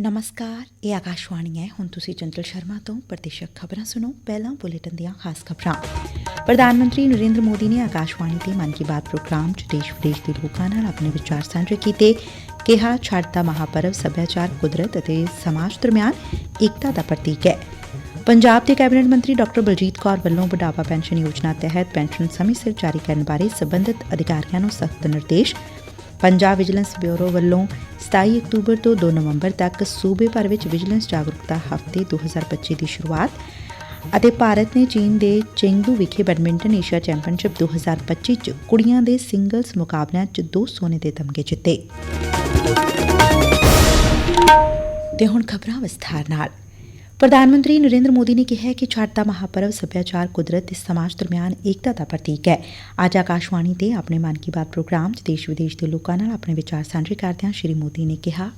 ਨਮਸਕਾਰ, ਇਹ ਆਕਾਸ਼ਵਾਣੀ ਹੈ। ਹੁਣ ਤੁਸੀਂ ਚੰਚਲ ਸ਼ਰਮਾ ਤੋਂ ਪ੍ਰਤੀਸ਼ਕ ਖਬਰਾਂ ਸੁਣੋ। ਪਹਿਲਾਂ ਬੁਲੇਟਿਨ ਦੀਆਂ ਖਾਸ ਖਬਰਾਂ। ਪ੍ਰਧਾਨ ਮੰਤਰੀ ਨਰਿੰਦਰ ਮੋਦੀ ਨੇ ਆਕਾਸ਼ਵਾਣੀ ਤੇ ਮਨ ਕੀ ਬਾਤ ਪ੍ਰੋਗਰਾਮ 'ਚ ਦੇਸ਼ ਵਿਦੇਸ਼ ਦੇ ਲੋਕਾਂ ਨਾਲ ਆਪਣੇ ਵਿਚਾਰ ਸਾਂਝੇ ਕੀਤੇ। ਕਿਹਾ ਛੱਡ ਦਾ ਮਹਾਪਰਵ ਸੱਭਿਆਚਾਰ, ਕੁਦਰਤ ਅਤੇ ਸਮਾਜ ਦਰਮਿਆਨ ਏਕਤਾ ਦਾ ਪ੍ਰਤੀਕ ਹੈ। ਪੰਜਾਬ ਦੇ ਕੈਬਨਿਟ ਮੰਤਰੀ ਡਾਕਟਰ ਬਲਜੀਤ ਕੌਰ ਵੱਲੋਂ ਬੁਢਾਪਾ ਪੈਨਸ਼ਨ ਯੋਜਨਾ ਤਹਿਤ ਪੈਨਸ਼ਨ ਸਮੇਂ ਸਿਰ ਜਾਰੀ ਕਰਨ ਬਾਰੇ ਸਬੰਧਤ ਅਧਿਕਾਰੀਆਂ ਨੂੰ ਸਖਤ ਨਿਰਦੇਸ਼ ਪੰਜਾਬ ਵਿਜੀਲੈਂਸ ਬਿਊਰੋ ਵੱਲੋਂ 27 ਅਕਤੂਬਰ ਤੋਂ 2 ਨਵੰਬਰ ਤੱਕ ਸੂਬੇ ਭਰ ਵਿੱਚ ਵਿਜੀਲੈਂਸ ਜਾਗਰੂਕਤਾ ਹਫ਼ਤੇ 2025 ਦੀ ਸ਼ੁਰੂਆਤ ਅਤੇ ਭਾਰਤ ਨੇ ਚੀਨ ਦੇ ਚੇਂਗਡੂ ਵਿਖੇ ਬੈਡਮਿੰਟਨ ਏਸ਼ੀਆ ਚੈਂਪੀਅਨਸ਼ਿਪ 2025 ਚ ਕੁੜੀਆਂ ਦੇ ਸਿੰਗਲਜ਼ ਮੁਕਾਬਲਿਆਂ ਚ ਦੋ ਸੋਨੇ ਦੇ ਤਮਗੇ ਜਿੱਤੇ। ਤੇ ਹੁਣ ਖਬਰਾਂ ਵਿਸਥਾਰ ਨਾਲ। ਪ੍ਰਧਾਨ ਮੰਤਰੀ ਨਰਿੰਦਰ ਮੋਦੀ ਨੇ ਕਿਹਾ ਹੈ ਕਿ ਛੱਟ ਦਾ ਮਹਾਪਰਵ ਸੱਭਿਆਚਾਰ ਕੁਦਰਤ ਤੇ ਸਮਾਜ ਦਰਮਿਆਨ ਏਕਤਾ ਦਾ ਪ੍ਰਤੀਕ ਹੈ ਅੱਜ ਆਕਾਸ਼ਵਾਣੀ ਤੇ ਆਪਣੇ ਮਨ ਕੀ ਬਾਤ ਪ੍ਰੋਗਰਾਮ 'ਚ ਦੇਸ਼ ਵਿਦੇਸ਼ ਦੇ ਲੋਕਾਂ ਨਾਲ ਆਪਣੇ ਵਿਚਾਰ ਸਾਂਝੇ ਕਰਦਿਆਂ ਸ਼੍ਰੀ ਮੋਦੀ ਨੇ ਕਿਹਾ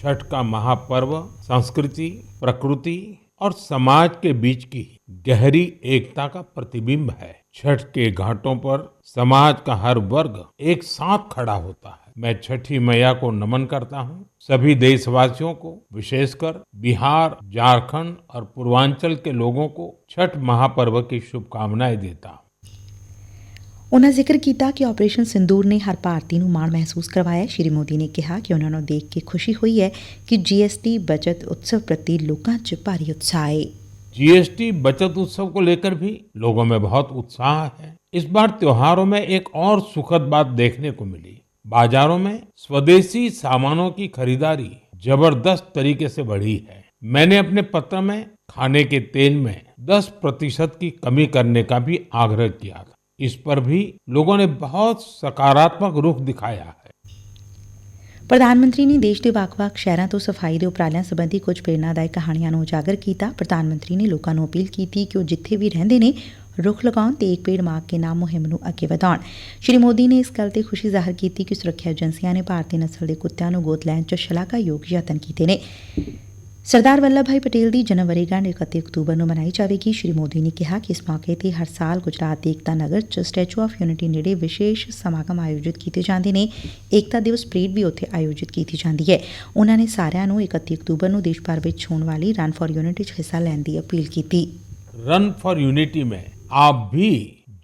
छठ का महापर्व संस्कृति प्रकृति और समाज के बीच की गहरी एकता का प्रतिबिंब है छठ के घाटों पर समाज का हर वर्ग एक साथ खड़ा होता है मैं छठी मैया को नमन करता हूँ सभी देशवासियों को विशेषकर बिहार झारखंड और पूर्वांचल के लोगों को छठ महापर्व की शुभकामनाएं देता हूँ ਉਨ੍ਹਾਂ ਜ਼ਿਕਰ ਕੀਤਾ ਕਿ ਆਪਰੇਸ਼ਨ ਸਿੰਦੂਰ ਨੇ ਹਰ ਭਾਰਤੀ ਨੂੰ ਮਾਣ ਮਹਿਸੂਸ ਕਰਵਾਇਆ ਸ਼੍ਰੀ ਮੋਦੀ ਨੇ ਕਿਹਾ ਕਿ ਉਨ੍ਹਾਂ ਨੂੰ ਦੇਖ ਕੇ ਖੁਸ਼ੀ ਹੋਈ ਹੈ ਕਿ ਜੀਐਸਟੀ ਬਚਤ ਉਤਸਵ ਪ੍ਰਤੀ ਲੋਕਾਂ 'ਚ ਭਾਰੀ ਉਤਸ਼ਾਹ ਹੈ जीएसटी बचत उत्सव को लेकर भी लोगों में बहुत उत्साह है इस बार त्योहारों में एक और सुखद बात देखने को मिली बाजारों में स्वदेशी सामानों की खरीदारी जबरदस्त तरीके से बढ़ी है मैंने अपने पत्र में खाने के तेल में 10 प्रतिशत की कमी करने का भी आग्रह किया था इस पर भी लोगों ने बहुत सकारात्मक रुख दिखाया है ਪ੍ਰਧਾਨ ਮੰਤਰੀ ਨੇ ਦੇਸ਼ ਦੇ ਵੱਖ-ਵੱਖ ਸ਼ਹਿਰਾਂ ਤੋਂ ਸਫਾਈ ਦੇ ਉਪਰਾਲਿਆਂ ਸੰਬੰਧੀ ਕੁਝ ਪ੍ਰੇਰਨਾਦਾਇਕ ਕਹਾਣੀਆਂ ਨੂੰ ਉਜਾਗਰ ਕੀਤਾ ਪ੍ਰਧਾਨ ਮੰਤਰੀ ਨੇ ਲੋਕਾਂ ਨੂੰ ਅਪੀਲ ਕੀਤੀ ਕਿ ਉਹ ਜਿੱਥੇ ਵੀ ਰਹਿੰਦੇ ਨੇ ਰੁਖ ਲਗਾਉਣ ਤੇ ਇੱਕ ਪੇੜ ਮਾਂ ਕੇ ਨਾਮ ਮੁਹਿੰਮ ਨੂੰ ਅੱਗੇ ਵਧਾਉਣ। ਸ਼੍ਰੀ ਮੋਦੀ ਨੇ ਇਸ ਗੱਲ ਤੇ ਖੁਸ਼ੀ ਜ਼ਾਹਰ ਕੀਤੀ ਕਿ ਸੁਰੱਖਿਆ ਏਜੰਸੀਆਂ ਨੇ ਭਾਰਤੀ ਨਸਲ ਦੇ ਕੁੱਤਿਆਂ ਨੂੰ ਗੋਦ ਲੈਣ 'ਚ ਸ਼ਲਾਘਾਯੋਗ ਯਤਨ ਕੀਤੇ ਨੇ। ਸਰਦਾਰ ਵੱਲਭ ਭਾਈ ਪਟੇਲ ਦੀ ਜਨਮ ਵਰੇਗੰਢ 31 ਅਕਤੂਬਰ ਨੂੰ ਮਨਾਈ ਜਾਵੇਗੀ। ਸ਼੍ਰੀ ਮੋਦੀ ਨੇ ਕਿਹਾ ਕਿ ਇਸ ਮੌਕੇ ਤੇ ਹਰ ਸਾਲ ਗੁਜਰਾਤ ਦੇ ਏਕਤਾ ਨਗਰ 'ਚ ਸਟੈਚੂ ਆਫ ਯੂਨਿਟੀ ਨੇੜੇ ਵਿਸ਼ੇਸ਼ ਸਮਾਗਮ ਆਯੋਜਿਤ ਕੀਤੇ ਜਾਂਦੇ ਨੇ। ਏਕਤਾ ਦਿਵਸ ਪਰੇਡ ਵੀ ਉੱਥੇ ਆਯੋਜਿਤ ਕੀਤੀ ਜਾਂਦੀ ਹੈ। ਉਹਨਾਂ ਨੇ ਸਾਰਿਆਂ ਨੂੰ 31 ਅਕਤੂਬਰ ਨੂੰ ਦੇਸ਼ ਭਰ ਵਿੱਚ ਹੋਣ ਵਾਲੀ ਰਨ ਫਾਰ ਯੂਨਿਟੀ 'ਚ ਹਿੱਸਾ ਲੈਣ ਦੀ ਅਪੀਲ ਕੀਤੀ। ਰਨ ਫਾਰ ਯੂਨਿਟੀ ਮੈਂ आप भी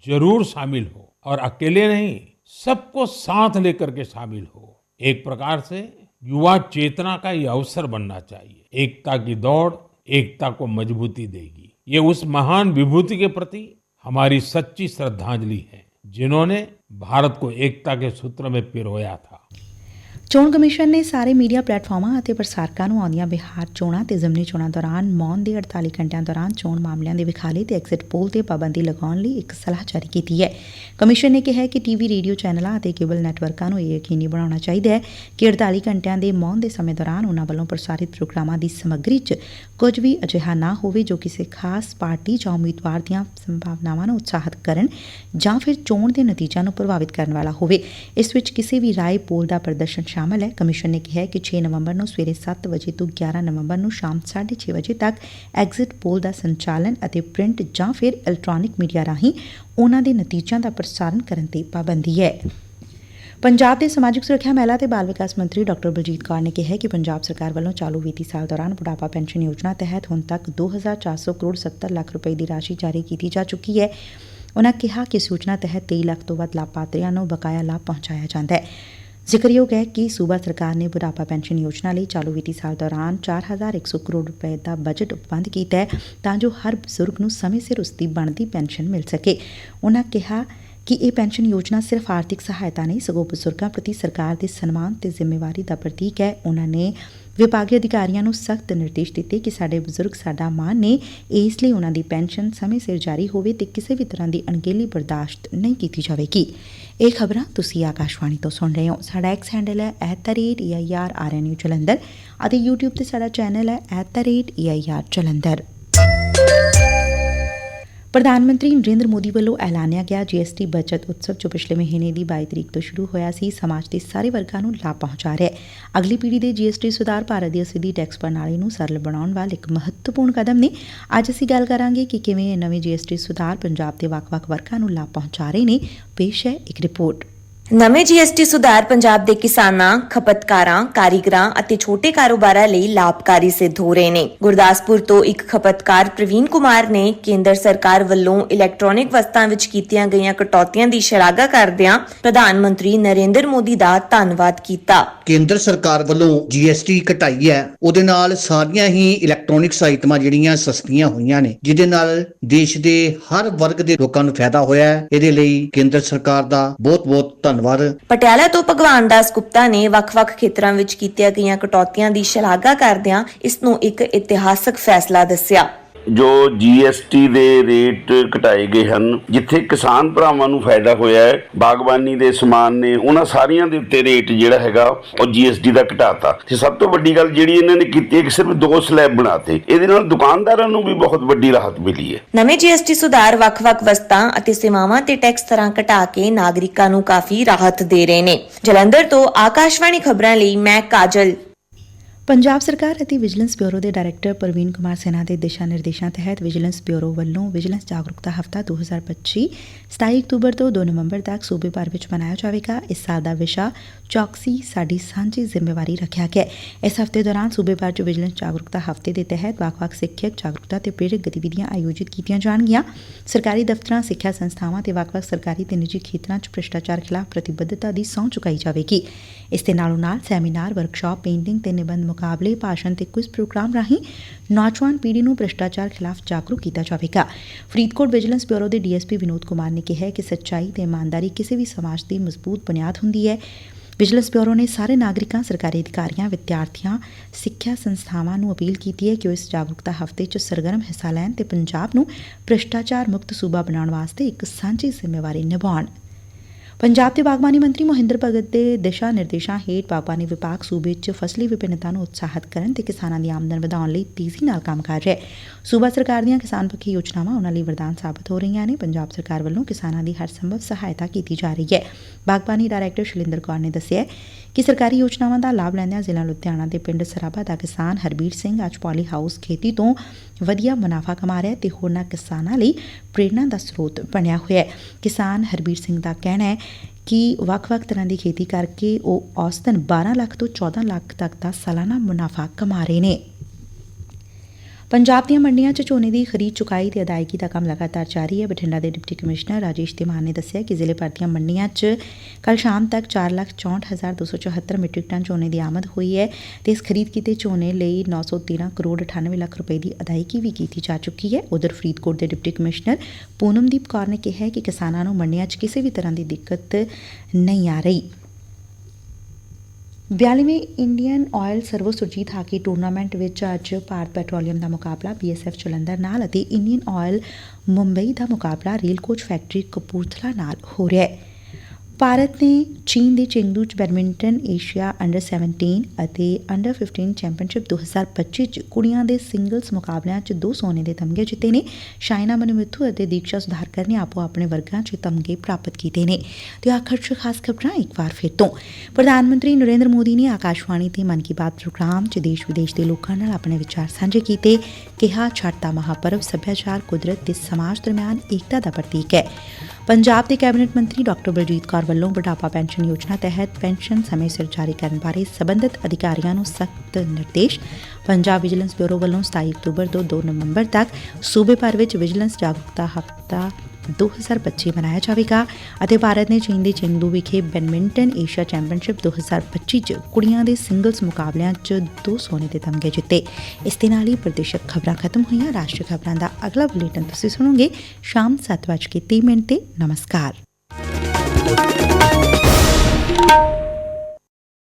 ज़रूर शामिल हो और अकेले नहीं, सबको साथ लेकर के शामिल हो। एक प्रकार से युवा चेतना का ये अवसर बनना चाहिए। एकता की दौड़ एकता को मजबूती देगी। ये उस महान विभूति के प्रति हमारी सच्ची श्रद्धांजलि है, जिन्होंने भारत को एकता के सूत्र में पिरोया था। ਚੋਣ ਕਮਿਸ਼ਨ ਨੇ ਸਾਰੇ ਮੀਡੀਆ ਪਲੇਟਫਾਰਮਾਂ ਅਤੇ ਪ੍ਰਸਾਰਕਾਂ ਨੂੰ ਆਉਂਦੀਆਂ ਬਿਹਾਰ ਚੋਣਾਂ ਤੇ ਜ਼ਿਮਨੀ ਚੋਣਾਂ ਦੌਰਾਨ ਮੌਨ ਦੇ 48 ਘੰਟਿਆਂ ਦੌਰਾਨ ਚੋਣ ਮਾਮਲਿਆਂ ਦੇ ਵਿਖਾਲੇ ਤੇ ਐਗਜ਼ਿਟ ਪੋਲ ਤੇ ਪਾਬੰਦੀ ਲਗਾਉਣ ਲਈ ਇੱਕ ਸਲਾਹ ਜਾਰੀ ਕੀਤੀ ਹੈ। ਕਮਿਸ਼ਨ ਨੇ ਕਿਹਾ ਹੈ ਕਿ ਟੀਵੀ, ਰੇਡੀਓ ਚੈਨਲਾਂ ਅਤੇ ਕੇਬਲ ਨੈਟਵਰਕਾਂ ਨੂੰ ਇਹ ਯਕੀਨੀ ਬਣਾਉਣਾ ਚਾਹੀਦਾ ਹੈ ਕਿ 48 ਘੰਟਿਆਂ ਦੇ ਮੌਨ ਦੇ ਸਮੇਂ ਦੌਰਾਨ ਉਨ੍ਹਾਂ ਵੱਲੋਂ ਪ੍ਰਸਾਰਿਤ ਪ੍ਰੋਗਰਾਮਾਂ ਦੀ ਸਮੱਗਰੀ 'ਚ ਕੁਝ ਵੀ ਅਜਿਹਾ ਨਾ ਹੋਵੇ ਜੋ ਕਿਸੇ ਖਾਸ ਪਾਰਟੀ ਜਾਂ ਉਮੀਦਵਾਰ ਦੀਆਂ ਸੰਭਾਵਨਾਵਾਂ ਨੂੰ ਉਤਸ਼ਾਹਿਤ ਕਰਨ ਜਾਂ ਫਿਰ ਚੋਣ ਦੇ ਨਤੀਜਿਆਂ ਨੂੰ ਪ੍ਰਭਾਵਿਤ ਕਰਨ ਵਾਲਾ ਹੋਵੇ। ਇਸ ਵਿੱਚ ਕਿਸੇ ਵੀ ਰਾਏ ਪੋਲ ਦਾ ਪ੍ਰਦਰਸ਼ਨ ਸ਼ਾਮਲ ਹੈ। ਕਮਿਸ਼ਨ ਨੇ ਕਿਹਾ ਕਿ 6 ਨਵੰਬਰ ਨੂੰ ਸਵੇਰੇ 7 ਵਜੇ ਤੋਂ 11 ਨਵੰਬਰ ਨੂੰ ਸ਼ਾਮ 6:30 ਵਜੇ ਤੱਕ ਐਗਜ਼ਿਟ ਪੋਲ ਦਾ ਸੰਚਾਲਨ ਅਤੇ ਪ੍ਰਿੰਟ ਜਾਂ ਫਿਰ ਇਲੈਕਟ੍ਰੋਨਿਕ ਮੀਡੀਆ ਰਾਹੀਂ ਉਹਨਾਂ ਦੇ ਨਤੀਜਿਆਂ ਦਾ ਪ੍ਰਸਾਰਣ ਕਰਨ ਤੇ ਪਾਬੰਦੀ ਹੈ। ਪੰਜਾਬ ਦੇ ਸਮਾਜਿਕ ਸੁਰੱਖਿਆ ਮਹਿਲਾ ਤੇ ਬਾਲ ਵਿਕਾਸ ਮੰਤਰੀ ਡਾਕਟਰ ਬਲਜੀਤ ਕੌਰ ਨੇ ਕਿਹਾ ਕਿ ਪੰਜਾਬ ਸਰਕਾਰ ਵੱਲੋਂ ਚਾਲੂ ਵਿੱਤੀ ਸਾਲ ਦੌਰਾਨ ਬੁਢਾਪਾ ਪੈਨਸ਼ਨ ਯੋਜਨਾ ਤਹਿਤ ਹੁਣ ਤੱਕ 2400 ਕਰੋੜ 70 ਲੱਖ ਰੁਪਏ ਦੀ ਰਾਸ਼ੀ ਜਾਰੀ ਕੀਤੀ ਜਾ ਚੁੱਕੀ ਹੈ। ਉਨ੍ਹਾਂ ਕਿਹਾ ਕਿ ਇਸ ਯੋਜਨਾ ਤਹਿਤ 23 ਲੱਖ ਤੋਂ ਵੱਧ ਲਾਭਪਾਤਰੀਆਂ ਨੂੰ ਬਕਾਇਆ ਲਾਭ ਪਹੁੰਚਾਇਆ ਜਾਂਦਾ ਹੈ। ਜ਼ਿਕਰਯੋਗ ਹੈ ਕਿ ਸੁਬਾ ਸਰਕਾਰ ਨੇ ਬੁਢਾਪਾ ਪੈਨਸ਼ਨ ਯੋਜਨਾ ਲਈ ਚਾਲੂ ਵਿੱਤੀ ਸਾਲ ਦੌਰਾਨ 4100 ਕਰੋੜ ਰੁਪਏ ਦਾ ਬਜਟ ਉਪਬੰਧ ਕੀਤਾ ਹੈ ਤਾਂ ਜੋ ਹਰ ਬਜ਼ੁਰਗ ਨੂੰ ਸਮੇਂ ਸਿਰ ਉਸ ਦੀ ਬਣਦੀ ਪੈਨਸ਼ਨ ਮਿਲ ਸਕੇ। ਉਨ੍ਹਾਂ ਕਿਹਾ ਕਿ ਇਹ ਪੈਨਸ਼ਨ ਯੋਜਨਾ ਸਿਰਫ ਆਰਥਿਕ ਸਹਾਇਤਾ ਨਹੀਂ, ਸਗੋਂ ਬਜ਼ੁਰਗਾਂ ਪ੍ਰਤੀ ਸਰਕਾਰ ਦੇ ਸਨਮਾਨ ਤੇ ਜ਼ਿੰਮੇਵਾਰੀ ਦਾ ਪ੍ਰਤੀਕ ਹੈ। ਉਨ੍ਹਾਂ ਨੇ ਵਿਭਾਗੀ ਅਧਿਕਾਰੀਆਂ ਨੂੰ ਸਖਤ ਨਿਰਦੇਸ਼ ਦਿੱਤੇ ਕਿ ਸਾਡੇ ਬਜ਼ੁਰਗ, ਸਾਡਾ ਮਾਣ ਨੇ ਇਸ ਲਈ ਉਨ੍ਹਾਂ ਦੀ ਪੈਨਸ਼ਨ ਸਮੇਂ ਸਿਰ ਜਾਰੀ ਹੋਵੇ ਤੇ ਕਿਸੇ ਵੀ ਤਰ੍ਹਾਂ ਦੀ ਅਣਗਹਿਲੀ ਬਰਦਾਸ਼ਤ ਨਹੀਂ ਕੀਤੀ ਜਾਵੇਗੀ। ਇਹ ਖਬਰਾਂ ਤੁਸੀਂ ਆਕਾਸ਼ਵਾਣੀ ਤੋਂ ਸੁਣ ਰਹੇ ਹੋ। ਸਾਡਾ ਐਕਸ ਹੈਂਡਲ ਹੈ @eirrnu ਜਲੰਧਰ ਅਤੇ YouTube ਤੇ ਸਾਡਾ ਚੈਨਲ ਹੈ @eir ਜਲੰਧਰ। ਪ੍ਰਧਾਨ ਮੰਤਰੀ ਨਰਿੰਦਰ ਮੋਦੀ ਵੱਲੋਂ ਐਲਾਨਿਆ ਗਿਆ ਜੀਐਸਟੀ ਬਚਤ ਉਤਸਵ, ਜੋ ਪਿਛਲੇ ਮਹੀਨੇ ਦੀ 22 ਤਰੀਕ ਤੋਂ ਸ਼ੁਰੂ ਹੋਇਆ ਸੀ, ਸਮਾਜ ਦੇ ਸਾਰੇ ਵਰਗਾਂ ਨੂੰ ਲਾਭ ਪਹੁੰਚਾ ਰਿਹਾ ਹੈ। ਅਗਲੀ ਪੀੜ੍ਹੀ ਦੇ ਜੀਐਸਟੀ ਸੁਧਾਰ ਭਾਰਤ ਦੀ ਸਿੱਧੀ ਟੈਕਸ ਪ੍ਰਣਾਲੀ ਨੂੰ ਸਰਲ ਬਣਾਉਣ ਵਾਲ ਇੱਕ ਮਹੱਤਵਪੂਰਨ ਕਦਮ ਨੇ। ਅੱਜ ਅਸੀਂ ਗੱਲ ਕਰਾਂਗੇ ਕਿ ਕਿਵੇਂ ਇਹ ਨਵੇਂ ਜੀਐਸਟੀ ਸੁਧਾਰ ਪੰਜਾਬ ਦੇ ਵੱਖ-ਵੱਖ ਵਰਗਾਂ ਨੂੰ ਲਾਭ ਪਹੁੰਚਾ ਰਹੇ ਨੇ। ਪੇਸ਼ ਹੈ ਇੱਕ ਰਿਪੋਰਟ। ਨਵੇਂ ਜੀਐਸਟੀ ਸੁਧਾਰ ਪੰਜਾਬ ਦੇ ਕਿਸਾਨਾਂ, ਖਪਤਕਾਰਾਂ, ਕਾਰੀਗਰਾਂ ਅਤੇ ਛੋਟੇ ਕਾਰੋਬਾਰਾਂ ਲਈ ਲਾਭਕਾਰੀ ਸਿੱਧ ਹੋ ਰਹੇ ਨੇ। ਗੁਰਦਾਸਪੁਰ ਤੋਂ ਇੱਕ ਖਪਤਕਾਰ ਪ੍ਰਵੀਨ ਕੁਮਾਰ ਨੇ ਕੇਂਦਰ ਸਰਕਾਰ ਵੱਲੋਂ ਇਲੈਕਟ੍ਰੋਨਿਕ ਵਸਤਾਂ ਵਿੱਚ ਕੀਤੀਆਂ ਗਈਆਂ ਕਟੌਤੀਆਂ ਦੀ ਸ਼ਲਾਘਾ ਕਰਦਿਆਂ ਪ੍ਰਧਾਨ ਮੰਤਰੀ ਨਰਿੰਦਰ ਮੋਦੀ ਦਾ ਧੰਨਵਾਦ ਕੀਤਾ। ਕੇਂਦਰ ਸਰਕਾਰ ਵੱਲੋਂ ਜੀਐਸਟੀ ਘਟਾਈ ਹੈ ਉਹਦੇ ਨਾਲ ਸਾਰੀਆਂ ਹੀ ਇਲੈਕਟ੍ਰੋਨਿਕਸ ਆਈਟਮਾਂ ਜਿਹੜੀਆਂ ਸਸਤੀਆਂ ਹੋਈਆਂ ਨੇ ਜਿਹਦੇ ਨਾਲ ਦੇਸ਼ ਦੇ ਹਰ ਵਰਗ ਦੇ ਲੋਕਾਂ ਨੂੰ ਫਾਇਦਾ ਹੋਇਆ ਹੈ ਇਹਦੇ ਲਈ ਕੇਂਦਰ ਸਰਕਾਰ ਦਾ ਬਹੁਤ-ਬਹੁਤ ਧੰਨਵਾਦ ਪਟਿਆਲਾ ਤੋਂ ਭਗਵਾਨ ਦਾਸ ਗੁਪਤਾ ਨੇ ਵੱਖ-ਵੱਖ ਖੇਤਰਾਂ ਵਿੱਚ ਕੀਤੀਆਂ ਗਈਆਂ ਕਟੌਤੀਆਂ ਦੀ ਸ਼ਲਾਘਾ ਕਰਦਿਆਂ ਇਸ ਨੂੰ ਇੱਕ ਇਤਿਹਾਸਕ ਫੈਸਲਾ ਦੱਸਿਆ। ਜੋ ਜੀਐਸਟੀ ਦੇ ਰੇਟ ਘਟਾਏ ਗਏ ਹਨ, ਜਿੱਥੇ ਕਿਸਾਨ ਭਰਾਵਾਂ ਨੂੰ ਫਾਇਦਾ ਹੋਇਆ ਹੈ, ਬਾਗਬਾਨੀ ਦੇ ਸਮਾਨ ਨੇ, ਉਹਨਾਂ ਸਾਰੀਆਂ ਦੇ ਉੱਤੇ ਰੇਟ ਜਿਹੜਾ ਹੈਗਾ, ਉਹ ਜੀਐਸਟੀ ਦਾ ਘਟਾਤਾ। ਤੇ ਸਭ ਤੋਂ ਵੱਡੀ ਗੱਲ ਜਿਹੜੀ ਇਹਨਾਂ ਨੇ ਕੀਤੀ ਹੈ ਕਿ ਸਿਰਫ ਦੋ ਸਲੈਬ ਬਣਾਤੇ। ਇਹਦੇ ਨਾਲ ਦੁਕਾਨਦਾਰਾਂ ਨੂੰ ਵੀ ਬਹੁਤ ਵੱਡੀ ਰਾਹਤ ਮਿਲੀ ਹੈ। ਨਵੇਂ ਜੀਐਸਟੀ ਸੁਧਾਰ ਵੱਖ-ਵੱਖ ਵਸਤਾਂ ਅਤੇ ਸੇਵਾਵਾਂ ਤੇ ਟੈਕਸ ਤਰ੍ਹਾਂ ਘਟਾ ਕੇ ਨਾਗਰਿਕਾਂ ਨੂੰ ਕਾਫੀ ਰਾਹਤ ਦੇ ਰਹੇ ਨੇ। ਜਲੰਧਰ ਤੋਂ ਆਕਾਸ਼ਵਾਣੀ ਖਬਰਾਂ ਲਈ ਮੈਂ ਕਾਜਲ। ਪੰਜਾਬ ਸਰਕਾਰ ਅਤੇ ਵਿਜੀਲੈਂਸ ਬਿਊਰੋ ਦੇ ਡਾਇਰੈਕਟਰ ਪ੍ਰਵੀਨ ਕੁਮਾਰ ਸਿਨਹਾ ਦੇ ਦਿਸ਼ਾ ਨਿਰਦੇਸ਼ਾਂ ਤਹਿਤ ਵਿਜੀਲੈਂਸ ਬਿਊਰੋ ਵੱਲੋਂ ਵਿਜੀਲੈਂਸ ਜਾਗਰੂਕਤਾ ਹਫ਼ਤਾ 2025 27 ਅਕਤੂਬਰ ਤੋਂ 2 ਨਵੰਬਰ ਤੱਕ ਸੂਬੇ ਭਰ ਵਿੱਚ ਮਨਾਇਆ ਜਾਵੇਗਾ। ਇਸ ਸਾਲ ਦਾ ਵਿਸ਼ਾ ਚੌਕਸੀ, ਸਾਡੀ ਸਾਂਝੀ ਜ਼ਿੰਮੇਵਾਰੀ ਰੱਖਿਆ ਗਿਆ ਇਸ ਹਫ਼ਤੇ ਦੌਰਾਨ ਸੂਬੇ ਭਰ 'ਚ ਵਿਜੀਲੈਂਸ ਜਾਗਰੂਕਤਾ ਹਫ਼ਤੇ ਦੇ ਤਹਿਤ ਵੱਖ-ਵੱਖ ਸਿੱਖਿਅਕ ਜਾਗਰੂਕਤਾ ਤੇ ਪ੍ਰੇਰਕ ਗਤੀਵਿਧੀਆਂ ਆਯੋਜਿਤ ਕੀਤੀਆਂ ਜਾਣਗੀਆਂ। ਸਰਕਾਰੀ ਦਫ਼ਤਰਾਂ, ਸਿੱਖਿਆ ਸੰਸਥਾਵਾਂ ਤੇ ਵੱਖ-ਵੱਖ ਸਰਕਾਰੀ ਤੇ ਨਿੱਜੀ ਖੇਤਰਾਂ 'ਚ ਭ੍ਰਿਸ਼ਟਾਚਾਰ ਖਿਲਾਫ ਪ੍ਰਤੀਬੱਧਤਾ ਦੀ ਸਹੁੰ ਚੁਕਾਈ ਜਾਵੇਗੀ। ਇਸ ਦੇ ਨਾਲੋਂ ਨਾਲ ਸੈਮੀਨਾਰ, ਵਰਕਸ਼ਾਪ, ਪੇਂਟਿੰਗ ਤੇ ਨਿਬੰਧ ਮੁਕਾਬਲੇ, ਭਾਸ਼ਣ ਤੇ ਕੁਇਜ਼ ਪ੍ਰੋਗਰਾਮ ਰਾਹੀਂ ਨੌਜਵਾਨ ਪੀੜ੍ਹੀ ਨੂੰ ਭ੍ਰਿਸ਼ਟਾਚਾਰ ਖਿਲਾਫ ਜਾਗਰੂਕ ਕੀਤਾ ਜਾਵੇਗਾ। ਫਰੀਦਕੋਟ ਵਿਜੀਲੈਂਸ ਬਿਊਰੋ ਦੇ ਡੀਐਸਪੀ ਵਿਨੋਦ ਕੁਮਾਰ ਨੇ ਕਿਹਾ ਕਿ ਸੱਚਾਈ ਤੇ ਇਮਾਨਦਾਰੀ ਕਿਸੇ ਵੀ ਸਮਾਜ ਦੀ ਮਜ਼ਬੂਤ ਬੁਨਿਆਦ ਹੁੰਦੀ ਹੈ। ਵਿਜੀਲੈਂਸ ਬਿਊਰੋ ਨੇ ਸਾਰੇ ਨਾਗਰਿਕਾਂ, ਸਰਕਾਰੀ ਅਧਿਕਾਰੀਆਂ, ਵਿਦਿਆਰਥੀਆਂ, ਸਿੱਖਿਆ ਸੰਸਥਾਵਾਂ ਨੂੰ ਅਪੀਲ ਕੀਤੀ ਹੈ ਕਿ ਉਹ ਇਸ ਜਾਗਰੂਕਤਾ ਹਫ਼ਤੇ 'ਚ ਸਰਗਰਮ ਹਿੱਸਾ ਲੈਣ ਤੇ ਪੰਜਾਬ ਨੂੰ ਭ੍ਰਿਸ਼ਟਾਚਾਰ ਮੁਕਤ ਸੂਬਾ ਬਣਾਉਣ ਵਾਸਤੇ ਇੱਕ ਸਾਂਝੀ ਜ਼ਿੰਮੇਵਾਰੀ ਨਿਭਾਉਣ। ਪੰਜਾਬ ਦੇ ਬਾਗਬਾਨੀ ਮੰਤਰੀ ਮੋਹਿੰਦਰ ਭਗਤ ਦੇ ਦਿਸ਼ਾ ਨਿਰਦੇਸ਼ਾਂ ਹੇਠ ਬਾਗਬਾਨੀ ਵਿਭਾਗ ਸੂਬੇ 'ਚ ਫਸਲੀ ਵਿਭਿੰਨਤਾ ਨੂੰ ਉਤਸ਼ਾਹਿਤ ਕਰਨ ਤੇ ਕਿਸਾਨਾਂ ਦੀ ਆਮਦਨ ਵਧਾਉਣ ਲਈ ਤੇਜ਼ੀ ਨਾਲ ਕੰਮ ਕਰ ਰਿਹਾ ਹੈ। ਸੂਬਾ ਸਰਕਾਰ ਦੀਆਂ ਕਿਸਾਨ ਪੱਖੀ ਯੋਜਨਾਵਾਂ ਉਹਨਾਂ ਲਈ ਵਰਦਾਨ ਸਾਬਤ ਹੋ ਰਹੀਆਂ ਨੇ। ਪੰਜਾਬ ਸਰਕਾਰ ਵੱਲੋਂ ਕਿਸਾਨਾਂ ਦੀ ਹਰ ਸੰਭਵ ਸਹਾਇਤਾ ਕੀਤੀ ਜਾ ਰਹੀ ਹੈ। ਬਾਗਬਾਨੀ ਡਾਇਰੈਕਟਰ ਸ਼ਲਿੰਦਰ ਕੌਰ ਨੇ ਦੱਸਿਆ ਕਿ ਸਰਕਾਰੀ ਯੋਜਨਾਵਾਂ ਦਾ ਲਾਭ ਲੈਂਦਿਆਂ ਜ਼ਿਲ੍ਹਾ ਲੁਧਿਆਣਾ ਦੇ ਪਿੰਡ ਸਰਾਭਾ ਦਾ ਕਿਸਾਨ ਹਰਬੀਰ ਸਿੰਘ ਅੱਜ ਪੌਲੀ ਹਾਊਸ ਖੇਤੀ ਤੋਂ ਵਧੀਆ ਮੁਨਾਫਾ ਕਮਾ ਰਿਹਾ ਤੇ ਹੋਰਨਾਂ ਕਿਸਾਨਾਂ ਲਈ ਪ੍ਰੇਰਣਾ ਦਾ ਸਰੋਤ ਬਣਿਆ ਹੋਇਆ ਹੈ। ਕਿਸਾਨ ਹਰਬੀਰ ਸਿੰਘ ਦਾ ਕਹਿਣਾ ਹੈ ਕਿ ਵੱਖ-ਵੱਖ ਤਰ੍ਹਾਂ ਦੀ ਖੇਤੀ ਕਰਕੇ ਉਹ ਔਸਤਨ 12 ਲੱਖ ਤੋਂ 14 ਲੱਖ ਤੱਕ ਦਾ ਸਾਲਾਨਾ ਮੁਨਾਫਾ ਕਮਾ ਰਹੇ ਨੇ। ਪੰਜਾਬ ਦੀਆਂ ਮੰਡੀਆਂ 'ਚ ਝੋਨੇ ਦੀ ਖਰੀਦ ਚੁਕਾਈ ਤੇ ਅਦਾਇਗੀ ਦਾ ਕੰਮ ਲਗਾਤਾਰ ਜਾਰੀ ਹੈ। ਬਠਿੰਡਾ ਦੇ ਡਿਪਟੀ ਕਮਿਸ਼ਨਰ ਰਾਜੇਸ਼ ਤਿਮਾਨ ਨੇ ਦੱਸਿਆ ਕਿ ਜ਼ਿਲ੍ਹੇ ਭਰ ਦੀਆਂ ਮੰਡੀਆਂ 'ਚ ਕੱਲ ਸ਼ਾਮ ਤੱਕ 464274 ਮੀਟ੍ਰਿਕ ਟਨ ਝੋਨੇ ਦੀ ਆਮਦ ਹੋਈ ਹੈ ਤੇ ਇਸ ਖਰੀਦ ਕੀਤੇ ਝੋਨੇ ਲਈ 913 ਕਰੋੜ 98 ਲੱਖ ਰੁਪਏ ਦੀ ਅਦਾਇਗੀ ਵੀ ਕੀਤੀ ਜਾ ਚੁੱਕੀ ਹੈ। ਉਧਰ ਫਰੀਦਕੋਟ ਦੇ ਡਿਪਟੀ ਕਮਿਸ਼ਨਰ ਪੂਨਮਦੀਪ ਕੌਰ ਨੇ ਕਿਹਾ ਕਿ ਕਿਸਾਨਾਂ ਨੂੰ ਮੰਡੀਆਂ 'ਚ ਕਿਸੇ ਵੀ ਤਰ੍ਹਾਂ ਦੀ ਦਿੱਕਤ ਨਹੀਂ ਆ ਰਹੀ। 42ਵੇਂ Indian Oil Servo Surjit hockey tournament ਵਿੱਚ ਅੱਜ ਭਾਰਤ ਪੈਟਰੋਲੀਅਮ ਦਾ ਮੁਕਾਬਲਾ, ਬੀਐਸਐਫ ਜਲੰਧਰ ਨਾਲ ਅਤੇ ਇੰਡੀਅਨ ਆਇਲ ਮੁੰਬਈ ਦਾ ਮੁਕਾਬਲਾ ਰੇਲ ਕੋਚ ਫੈਕਟਰੀ ਕਪੂਰਥਲਾ ਨਾਲ ਹੋ ਰਿਹਾ ਹੈ। ਭਾਰਤ ਨੇ ਚੀਨ ਦੇ ਚੇਂਗਦੂ ਚ ਬੈਡਮਿੰਟਨ ਏਸ਼ੀਆ ਅੰਡਰ 17 ਅਤੇ ਅੰਡਰ 15 ਚੈਂਪੀਅਨਸ਼ਿਪ 2025 ਚ ਕੁੜੀਆਂ ਦੇ ਸਿੰਗਲਸ ਮੁਕਾਬਲਿਆਂ ਚ ਦੋ ਸੋਨੇ ਦੇ ਤਮਗੇ ਜਿੱਤੇ ਨੇ। ਸ਼ਾਇਨਾ ਮਨੁਮਿੱਥੂ ਅਤੇ ਦੀਕਸ਼ਾ ਸੁਧਾਰਕਰ ਨੇ ਆਪੋ ਆਪਣੇ ਵਰਗਾਂ ਚ ਤਮਗੇ ਪ੍ਰਾਪਤ ਕੀਤੇ ਨੇ। ਤੇ ਆਖਰ ਚ ਖਾਸ ਖਬਰਾਂ ਇੱਕ ਵਾਰ ਫਿਰ ਤੋਂ। ਪ੍ਰਧਾਨ ਮੰਤਰੀ ਨਰਿੰਦਰ ਮੋਦੀ ਨੇ ਆਕਾਸ਼ਵਾਣੀ ਤੇ ਮਨ ਕੀ ਬਾਤ ਪ੍ਰੋਗਰਾਮ ਚ ਦੇਸ਼ ਵਿਦੇਸ਼ ਦੇ ਲੋਕਾਂ ਨਾਲ ਆਪਣੇ ਵਿਚਾਰ ਸਾਂਝੇ ਕੀਤੇ। ਕਿਹਾ ਛੱਟ ਦਾ ਮਹਾਪਰਵ ਸੱਭਿਆਚਾਰ, ਕੁਦਰਤ ਤੇ ਸਮਾਜ ਦਰਮਿਆਨ ਏਕਤਾ ਦਾ ਪ੍ਰਤੀਕ ਹੈ। ਪੰਜਾਬ ਦੇ ਕੈਬਨਿਟ ਮੰਤਰੀ ਡਾਕਟਰ ਬਲਜੀਤ ਕੌਰ ਵੱਲੋਂ ਬੁਢਾਪਾ ਪੈਨਸ਼ਨ ਯੋਜਨਾ ਤਹਿਤ ਪੈਨਸ਼ਨ ਸਮੇਂ ਸਿਰ ਜਾਰੀ ਕਰਨ ਬਾਰੇ ਸਬੰਧਤ ਅਧਿਕਾਰੀਆਂ ਨੂੰ ਸਖਤ ਨਿਰਦੇਸ਼, ਪੰਜਾਬ ਵਿਜੀਲੈਂਸ ਬਿਊਰੋ ਵੱਲੋਂ 27 ਅਕਤੂਬਰ ਤੋਂ 2 ਨਵੰਬਰ ਤੱਕ ਸੂਬੇ ਭਰ ਵਿੱਚ ਵਿਜੀਲੈਂਸ ਜਾਗਰੂਕਤਾ ਹਫ਼ਤਾ 2025 ਮਨਾਇਆ ਜਾਵੇਗਾ ਅਤੇ ਭਾਰਤ ਨੇ ਚੀਨ ਦੇ ਚੇਂਗਦੂ ਵਿਖੇ ਬੈਡਮਿੰਟਨ ਏਸ਼ੀਆ ਚੈਂਪੀਅਨਸ਼ਿਪ 2025 ਚ ਕੁੜੀਆਂ ਦੇ ਸਿੰਗਲਸ ਮੁਕਾਬਲਿਆਂ ਚ ਦੋ ਸੋਨੇ ਦੇ ਤਮਗੇ ਜਿੱਤੇ। ਇਸ ਦੇ ਨਾਲ ਹੀ ਪ੍ਰਦੇਸ਼ਕ ਖਬਰਾਂ ਖਤਮ ਹੋਈਆਂ, ਰਾਸ਼ਟਰੀ ਖਬਰਾਂ ਦਾ ਅਗਲਾ ਬੁਲੇਟਿਨ ਤੁਸੀਂ ਸੁਣੋਗੇ ਸ਼ਾਮ 7:30 ਮਿੰਟ ਤੇ। ਨਮਸਕਾਰ।